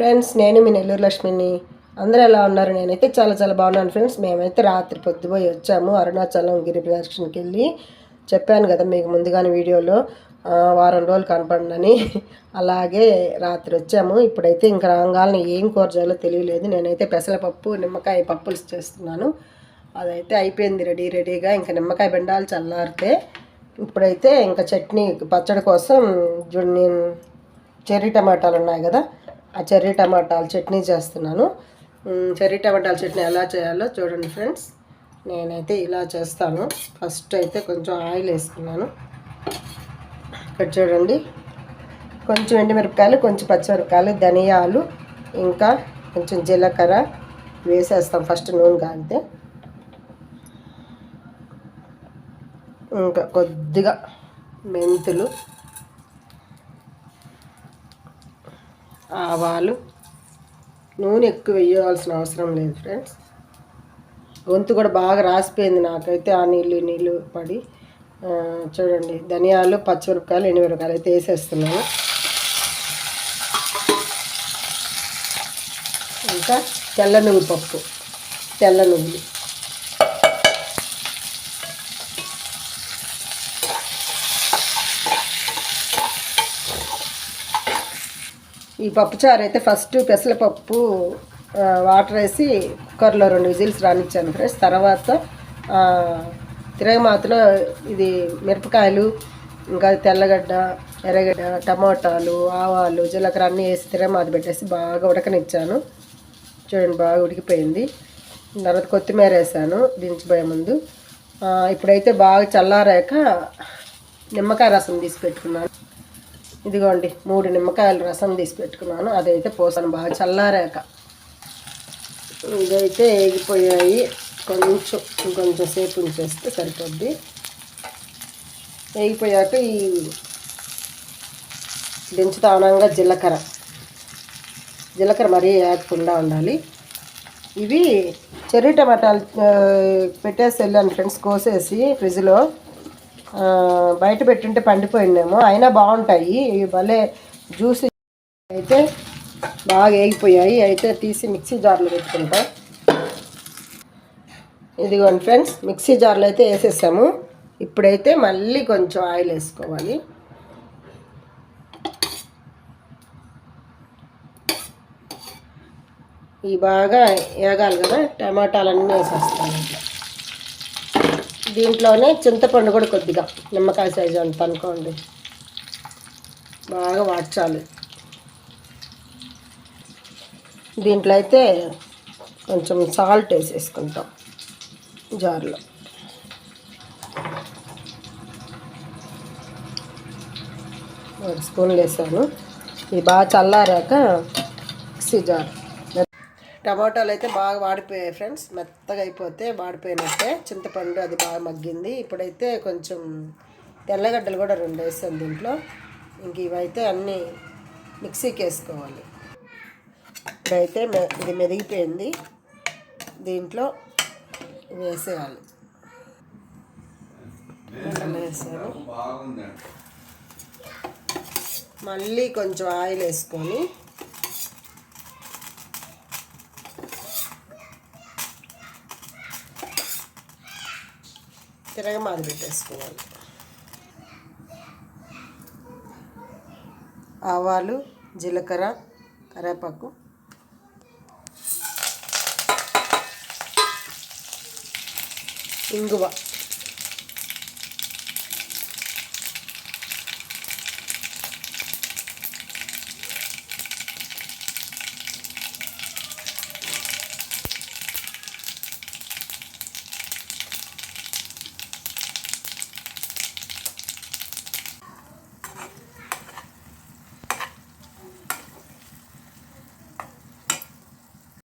Friends నేను మీ నెల్లూరు లక్ష్మిని. అందరూ ఎలా ఉన్నారు? నేనైతే చాలా చాలా బాగున్నాను ఫ్రెండ్స్. మేమైతే రాత్రి పొద్దుపోయి వచ్చాము అరుణాచలం గిరి ప్రదర్శనకి వెళ్ళి చెప్పాను కదా మీకు ముందుగానే వీడియోలో. వారం రోజులు కనపడినని. అలాగే రాత్రి వచ్చాము. ఇప్పుడైతే ఇంకా రాగాలని ఏం కూర చేయాలో తెలియలేదు. నేనైతే పెసరపప్పు నిమ్మకాయ పప్పులు చేస్తున్నాను. అదైతే అయిపోయింది రెడీ రెడీగా. ఇంకా నిమ్మకాయ బెండాలు చల్లారితే ఇప్పుడైతే ఇంకా చట్నీ పచ్చడి కోసం నేను చెర్రీ టమాటాలు ఉన్నాయి కదా. ఆ చెర్రీ టమాటాలు చట్నీ చేస్తున్నాను. చెర్రీ టమాటాల చట్నీ ఎలా చేయాలో చూడండి ఫ్రెండ్స్. నేనైతే ఇలా చేస్తాను. ఫస్ట్ అయితే కొంచెం ఆయిల్ వేసుకున్నాను. ఇక్కడ చూడండి. కొంచెం ఎండుమిరపకాయలు కొంచెం పచ్చిమిరపకాయలు ధనియాలు ఇంకా కొంచెం జీలకర్ర వేసేస్తాం. ఫస్ట్ నూనె కాగితే. ఇంకా కొద్దిగా మెంతులు ఆవాలు. నూనె ఎక్కువ వేయవలసిన అవసరం లేదు ఫ్రెండ్స్. గొంతు కూడా బాగా రాసిపోయింది నాకైతే ఆ నీళ్ళు నీళ్ళు పడి. చూడండి ధనియాలు పచ్చిమిరపకాయలు ఎండుమిరపకాయలు అయితే వేసేస్తున్నాను. ఇంకా తెల్ల నువ్వు పప్పు తెల్ల నువ్వులు. ఈ పప్పుచారు అయితే ఫస్ట్ పెసలపప్పు వాటర్ వేసి కుక్కర్లో రెండు విజిల్స్ రానిచ్చాను ఫ్రెండ్స్. తర్వాత తిరగమాతలో ఇది మిరపకాయలు ఇంకా తెల్లగడ్డ ఎర్రగడ్డ టమాటాలు ఆవాలు జీలకర్ర అన్నీ వేసి తిరగమాత పెట్టేసి బాగా ఉడకనిచ్చాను. చూడండి బాగా ఉడికిపోయింది. తర్వాత కొత్తిమీర వేసాను దించిపోయే ముందు. ఇప్పుడైతే బాగా చల్లారాక నిమ్మకాయ రసం తీసి పెట్టుకున్నాను. ఇదిగోండి మూడు నిమ్మకాయల రసం తీసి పెట్టుకున్నాను. అదైతే పోసాను బాగా చల్లారాక. ఇదైతే వేగిపోయాయి కొంచెం ఇంకొంచెం సేపు ఉంచేస్తే సరిపోద్ది. వేగిపోయాక ఈ దించుతానంగా జీలకర్ర. జీలకర్ర మరీ వేయకుండా ఉండాలి. ఇవి చెర్రీ టమాటాలు పెట్టేసి వెళ్ళాను ఫ్రెండ్స్ కోసేసి ఫ్రిడ్జ్లో. బయట పెట్టుంటే పండిపోయిందేమో. అయినా బాగుంటాయి. భలే జ్యూస్ అయితే బాగా వేగిపోయాయి అయితే తీసి మిక్సీ జార్లో పెట్టుకుంటాం. ఇదిగోండి ఫ్రెండ్స్ మిక్సీ జార్లో అయితే వేసేసాము. ఇప్పుడైతే మళ్ళీ కొంచెం ఆయిల్ వేసుకోవాలి. ఇవి బాగా వేగాలి కదా టమాటాలన్నీ వేసేస్తాను. దీంట్లోనే చింతపండు కూడా కొద్దిగా నిమ్మకాయ సైజు అంత అనుకోండి. బాగా వాడ్చాలి. దీంట్లో అయితే కొంచెం సాల్ట్ వేసేసుకుంటాం జార్లో. ఒక స్పూన్లు వేసాను. ఇది బాగా చల్లారాక మిక్సీ జార్. టమాటాలు అయితే బాగా వాడిపోయాయి ఫ్రెండ్స్. మెత్తగా అయిపోతే వాడిపోయినట్టే. చింతపండు అది బాగా మగ్గింది. ఇప్పుడైతే కొంచెం తెల్లగడ్డలు కూడా రెండు వేసాను దీంట్లో. ఇంక ఇవైతే అన్నీ మిక్సీకి వేసుకోవాలి. ఇప్పుడైతే మె ఇది మెదిగిపోయింది. దీంట్లో వేసేయాలి. వేసాను మళ్ళీ కొంచెం ఆయిల్ వేసుకొని తిరగమాది పెట్టేసుకోవాలి. ఆవాలు జీలకర్ర కరివేపాకు ఇంగువ.